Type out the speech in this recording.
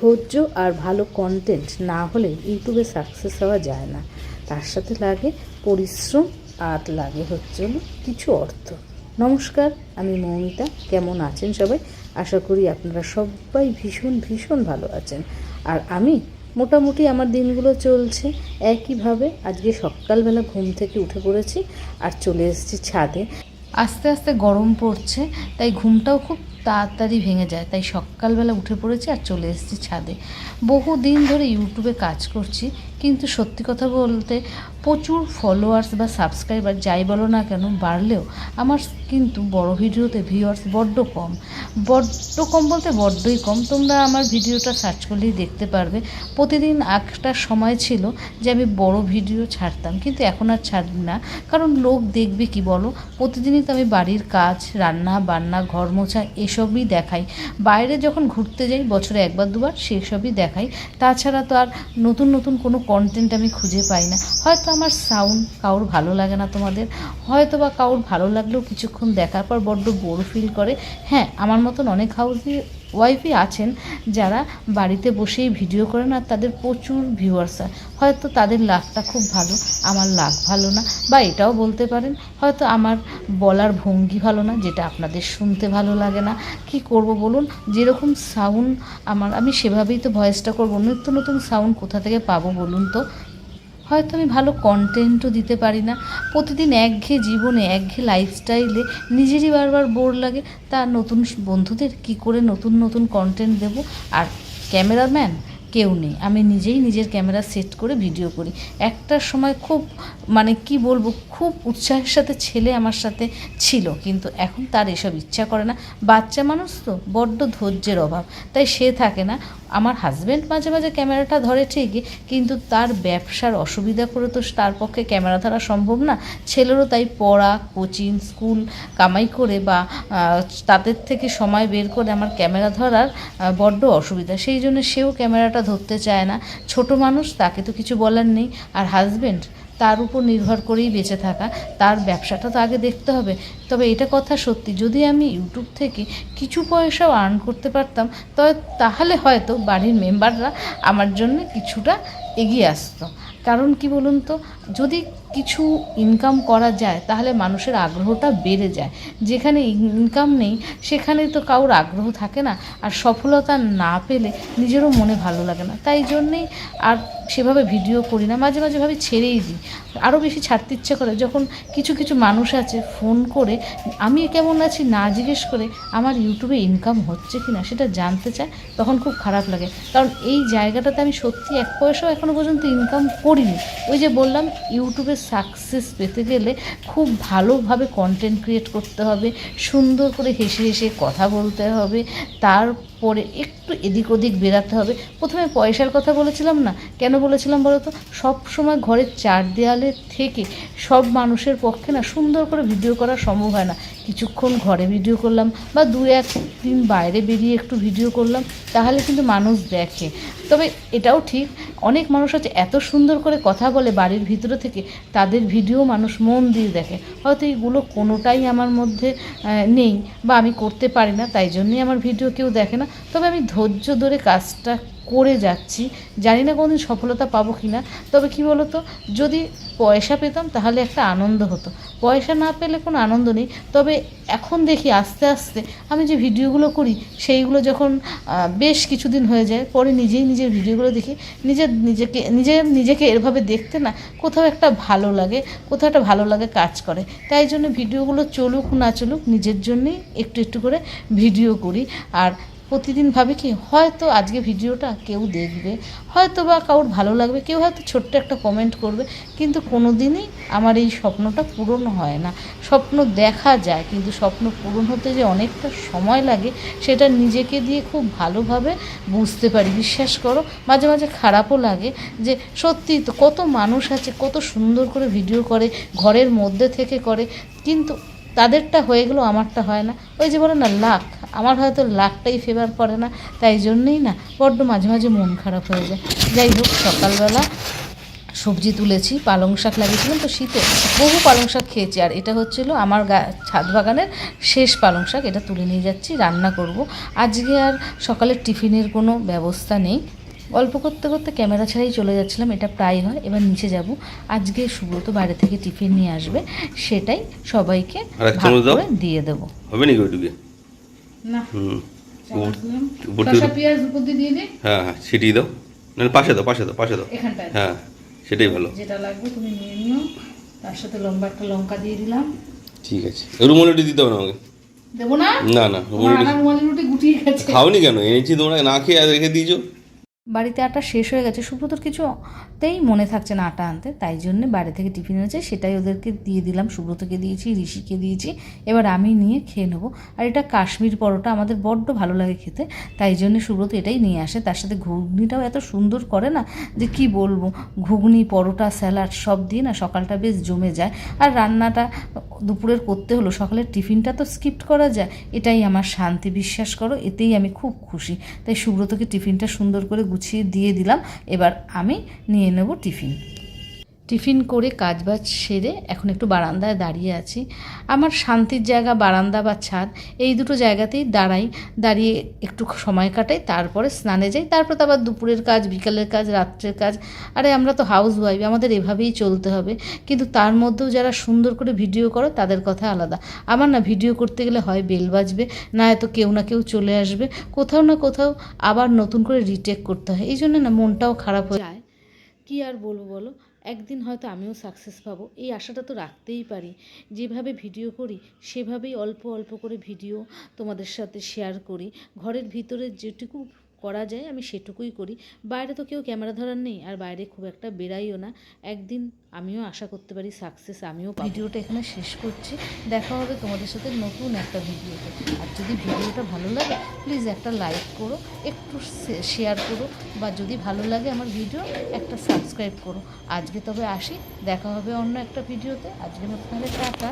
ধৈর্য আর ভালো কন্টেন্ট না হলে ইউটিউবে সাকসেস হওয়া যায় না। তার সাথে লাগে পরিশ্রম আর লাগে হচ্ছে কিছু অর্থ। নমস্কার, আমি মৌমিতা। কেমন আছেন সবাই? আশা করি আপনারা সবাই ভীষণ ভীষণ ভালো আছেন। আর আমি মোটামুটি আমার দিনগুলো চলছে একইভাবে। আজকে সকালবেলা ঘুম থেকে উঠে পড়েছি আর চলে এসেছি ছাদে। আস্তে আস্তে গরম পড়ছে, তাই ঘুমটাও খুব তাড়াতাড়ি ভেঙে যায়। তাই সকালবেলা উঠে পড়েছি আর চলে এসেছি ছাদে। বহু দিন ধরে ইউটিউবে কাজ করছি, কিন্তু সত্যি কথা বলতে প্রচুর ফলোয়ার্স বা সাবস্ক্রাইবার যাই বলো না কেন বাড়লেও আমার কিন্তু বড় ভিডিওতে ভিউয়ার্স বড্ড কম। বড্ড কম বলতে বড্ডই কম। তোমরা আমার ভিডিওটা সার্চ করলেই দেখতে পারবে। প্রতিদিন একটা সময় ছিল যে আমি বড় ভিডিও ছাড়তাম, কিন্তু এখন আর ছাড়ি না। কারণ লোক দেখবে কি বলো? প্রতিদিনই তো আমি বাড়ির কাজ, রান্না, বান্না ঘর মোছা এসবই দেখাই। বাইরে যখন ঘুরতে যাই, বছরে একবার, দুবার সেসবই দেখাই। তাছাড়া তো আর নতুন নতুন কোনো কন্টেন্ট আমি খুঁজে পাই না। হয়তো আমার সাউন্ড কারোর ভালো লাগে না তোমাদের। হয়তো বা কারোর ভালো লাগলেও কিছুক্ষণ দেখার পর বড্ড বোর ফিল করে। হ্যাঁ আমার মতন অনেক হাউসি ওয়াইফই আছেন যারা বাড়িতে বসেই ভিডিও করেন আর তাদের প্রচুর ভিউয়ার্স হয়। হয়তো তাদের লাভটা খুব ভালো, আমার লাভ ভালো না। বা এটাও বলতে পারেন, হয়তো আমার বলার ভঙ্গি ভালো না, যেটা আপনাদের শুনতে ভালো লাগে না। কি করব বলুন? যেরকম সাউন্ড আমার, আমি সেভাবেই তো ভয়েসটা করব। নিত্য নতুন সাউন্ড কোথা থেকে পাবো বলুন তো? হয়তো আমি ভালো কন্টেন্টও দিতে পারি না। প্রতিদিন একঘেয়ে জীবনে একঘেয়ে লাইফস্টাইলে নিজেরই বারবার বোর লাগে। তা নতুন বন্ধুদের কি করে নতুন নতুন কন্টেন্ট দেব? আর ক্যামেরাম্যান কেউ নেই। আমি নিজেই নিজের ক্যামেরা সেট করে ভিডিও করি। একটার সময় খুব মানে কি বলব, খুব উৎসাহের সাথে ছেলে আমার সাথে ছিল। কিন্তু এখন তার এসব ইচ্ছা করে না। বাচ্চা মানুষ তো বড্ড ধৈর্যের অভাব। তাই সে থাকে না। আমার হাজব্যান্ড মাঝে মাঝে ক্যামেরাটা ধরে ঠিকই, কিন্তু তার ব্যবসার অসুবিধা করে তো তার পক্ষে ক্যামেরা ধরা সম্ভব না। ছেলেরও তাই পড়া কোচিং স্কুল কামাই করে বা তাদের থেকে সময় বের করে আমার ক্যামেরা ধরার বড্ড অসুবিধা। সেই জন্য সেও ক্যামেরাটা ধরতে চায় না। ছোট মানুষ, তাকে তো কিছু বলার নেই। আর হাজব্যান্ড তার উপর নির্ভর করেই বেঁচে থাকা, তার ব্যবসাটা তো আগে দেখতে হবে। তবে এটা কথা সত্যি, যদি আমি ইউটিউব থেকে কিছু পয়সাও আর্ন করতে পারতাম তবে তাহলে হয়তো বাড়ির মেম্বাররা আমার জন্য কিছুটা এগিয়ে আসতো। কারণ কি বলুন তো, যদি কিছু ইনকাম করা যায়, তাহলে মানুষের আগ্রহটা বেড়ে যায়। যেখানে ইনকাম নেই সেখানে তো কারোর আগ্রহ থাকে না। আর সফলতা না পেলে নিজেরও মনে ভালো লাগে না। তাই জন্যেই আর সেভাবে ভিডিও করি না। মাঝে মাঝে ভাবি ছেড়েই দিই। আরও বেশি ছাড়তে ইচ্ছে করে। যখন কিছু কিছু মানুষ আছে ফোন করে, আমি কেমন আছি না জিজ্ঞেস করে আমার ইউটিউবে ইনকাম হচ্ছে কি না সেটা জানতে চায়, তখন খুব খারাপ লাগে। কারণ এই জায়গাটাতে আমি সত্যি এক পয়সাও এখনও পর্যন্ত ইনকাম করিনি। ওই যে বললাম ইউটিউবে সাকসেস পেতে গেলে খুব ভালোভাবে কন্টেন্ট ক্রিয়েট করতে হবে, সুন্দর করে হেসে হেসে কথা বলতে হবে, তারপরে একটু এদিক ওদিক বেরাতে হবে। প্রথমে পয়সার কথা বলেছিলাম না? কেন বলেছিলাম বলো তো? সব সময় ঘরের চার দেয়ালে থেকে সব মানুষের পক্ষে না সুন্দর করে ভিডিও করা সম্ভব হয় না। কিছুক্ষণ ঘরে ভিডিও করলাম বা দু এক দিন বাইরে বেরিয়ে একটু ভিডিও করলাম, তাহলে কিন্তু মানুষ দেখে। তবে এটাও ঠিক, অনেক মানুষ আছে এত সুন্দর করে কথা বলে বাড়ির ভিতরে থেকে, তাদের ভিডিও মানুষ মন দিয়ে দেখে। হয়তো এইগুলো কোনোটাই আমার মধ্যে নেই বা আমি করতে পারি না, তাই জন্যই আমার ভিডিও কেউ দেখে না। তবে আমি ধৈর্য ধরে কাজটা করে যাচ্ছি। জানি না কোনোদিন সফলতা পাবো কি না তবে কি বলো তো যদি পয়সা পেতাম তাহলে একটা আনন্দ হতো। পয়সা না পেলে কোনো আনন্দ নেই। তবে এখন দেখি আস্তে আস্তে আমি যে ভিডিওগুলো করি, সেইগুলো যখন বেশ কিছুদিন হয়ে যায়, পরে নিজেই নিজের ভিডিওগুলো দেখি নিজের নিজেকে নিজের নিজেকে এরভাবে দেখতে না কোথাও একটা ভালো লাগে, কোথাও একটা ভালো লাগে কাজ করে। তাই জন্য ভিডিওগুলো চলুক না চলুক নিজের জন্যেই একটু একটু করে ভিডিও করি। আর প্রতিদিন ভাবে কি, হয়তো আজকে ভিডিওটা কেউ দেখবে হয়তো বা কারোর ভালো লাগবে, কেউ হয়তো ছোট্ট একটা কমেন্ট করবে, কিন্তু কোনো দিনই আমার এই স্বপ্নটা পূরণ হয় না। স্বপ্ন দেখা যায়, কিন্তু স্বপ্ন পূরণ হতে যে অনেকটা সময় লাগে, সেটা নিজেকে দিয়ে খুব ভালোভাবে বুঝতে পারি। বিশ্বাস করো, মাঝে মাঝে খারাপও লাগে যে সত্যি তো কত মানুষ আছে, কত সুন্দর করে ভিডিও করে, ঘরের মধ্যে থেকে করে, কিন্তু তাদেরটা হয়ে গেলেও আমারটা হয় না। ওই যে বলে না, লাখ। আমার হয়তো লাখটাই ফেভার করে না, তাই জন্যেই না বড্ড মাঝে মাঝে মন খারাপ হয়ে যায়। যাই হোক, সকালবেলা সবজি তুলেছি, পালং শাক লাগিয়েছিলাম তো শীতে বহু পালং শাক খেয়েছি। আর এটা হচ্ছিল আমার গা, ছাদ বাগানের শেষ পালং শাক, এটা তুলে নিয়ে যাচ্ছি, রান্না করব। আজকে আর সকালের টিফিনের কোনো ব্যবস্থা নেই। গল্প করতে করতে ক্যামেরা ছাড়াই চলে যাচ্ছিলাম এটা প্রায় হয় এবার নিচে যাব। আজকে সুব্রত বাইরে থেকে টিফিন নিয়ে আসবে সেটাই সবাইকে আর ভাগ করে দিয়ে দেবো। হবে নাকি ওইটুকে? না। হ্যাঁ হ্যাঁ দাও। না পাশে দাও পাশে দাও পাশে দাও। হ্যাঁ সেটাই ভালো। যেটা লাগবে তুমি নিয়ে নিও। তার সাথে লম্বা একটা লঙ্কা দিয়ে দিলাম। ঠিক আছে। রুমাল রুটি দিতে হবে না আমাকে? দেবো না? না না গুটিয়ে গেছে। খাওনি কেন? এনেছি তোমরা না খেয়ে আর রেখে দিয়েছ? বাড়িতে আটা শেষ হয়ে গেছে, সুব্রতর কিছুতেই মনে থাকছে না আটা আনতে, তাই জন্য বাড়ি থেকে টিফিন এনেছে, সেটাই ওদেরকে দিয়ে দিলাম, সুব্রতকে দিয়েছি, ঋষিকে দিয়েছি, এবার আমি নিয়ে খেয়ে নেব। আর এটা কাশ্মীর পরোটা, আমাদের বড্ড ভালো লাগে খেতে, তাই জন্য সুব্রত এটাই নিয়ে আসে, তার সাথে ঘুগনিটাও এত সুন্দর করে না যে কি বলব, ঘুগনি, পরোটা, স্যালাড, সব দিয়ে না সকালটা বেশ জমে যায়। আর রান্নাটা দুপুরের করতে হলো, সকালের টিফিনটা তো স্কিপ করা যায়, এটাই আমার শান্তি, বিশ্বাস করো, এতেই আমি খুব খুশি। তাই সুব্রতকে টিফিনটা সুন্দর করে গুছিয়ে দিয়ে দিলাম। এবার আমি নিয়ে নেব টিফিন। টিফিন করে কাজবাজ সেরে এখন একটু বারান্দায় দাঁড়িয়ে আছি। আমার শান্তির জায়গা, বারান্দা বা ছাদ, এই দুটো জায়গাতেই দাঁড়াই। দাঁড়িয়ে একটু সময় কাটাই, তারপরে স্নানে যাই। তারপর তো আবার দুপুরের কাজ, বিকালের কাজ, রাত্রের কাজ। আরে আমরা তো হাউস ওয়াইফ আমাদের এভাবেই চলতে হবে। কিন্তু তার মধ্যেও যারা সুন্দর করে ভিডিও করো, তাদের কথা আলাদা। আমার না ভিডিও করতে গেলে হয় বেল বাজবে, না হয়তো কেউ না কেউ চলে আসবে। কোথাও না কোথাও আবার নতুন করে রিটেক করতে হয়। এই জন্য না মনটাও খারাপ হয়ে যায়। কি আর বলব বলো? একদিন হয়তো আমিও সাকসেস পাবো। এই আশাটা তো রাখতেই পারি। যেভাবে ভিডিও করি, সেভাবেই অল্প অল্প করে ভিডিও তোমাদের সাথে শেয়ার করি। ঘরের ভিতরে যেটুকু করা যায়, আমি সেটুকুই করি। বাইরে তো কেউ ক্যামেরা ধরার নেই, আর বাইরে খুব একটা বেরাইও না। একদিন আমিও আশা করতে পারি সাকসেস আমিও ভিডিওটা এখানে শেষ করছি। দেখা হবে তোমাদের সাথে নতুন একটা ভিডিওতে। আর যদি ভিডিওটা ভালো লাগে প্লিজ একটা লাইক করো, একটু শেয়ার করো, বা যদি ভালো লাগে আমার ভিডিও, একটা সাবস্ক্রাইব করো। আজকে তবে আসি, দেখা হবে অন্য একটা ভিডিওতে। আজকের মতো তাহলে টাটা।